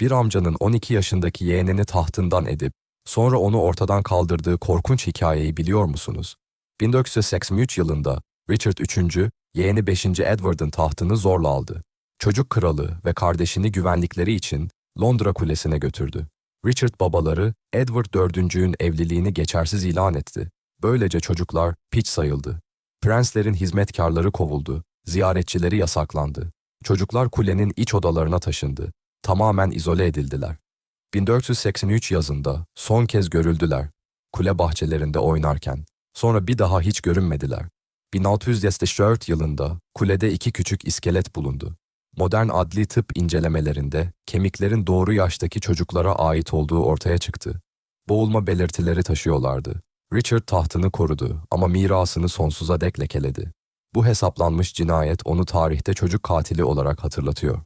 Bir amcanın 12 yaşındaki yeğenini tahtından edip sonra onu ortadan kaldırdığı korkunç hikayeyi biliyor musunuz? 1483 yılında Richard III, yeğeni 5. Edward'ın tahtını zorla aldı. Çocuk kralı ve kardeşini güvenlikleri için Londra Kulesi'ne götürdü. Richard babaları Edward IV'ün evliliğini geçersiz ilan etti. Böylece çocuklar piç sayıldı. Prenslerin hizmetkarları kovuldu, ziyaretçileri yasaklandı. Çocuklar kulenin iç odalarına taşındı. Tamamen izole edildiler. 1483 yazında son kez görüldüler. Kule bahçelerinde oynarken. Sonra bir daha hiç görünmediler. 1674 yılında kulede iki küçük iskelet bulundu. Modern adli tıp incelemelerinde kemiklerin doğru yaştaki çocuklara ait olduğu ortaya çıktı. Boğulma belirtileri taşıyorlardı. Richard tahtını korudu ama mirasını sonsuza dek lekeledi. Bu hesaplanmış cinayet onu tarihte çocuk katili olarak hatırlatıyor.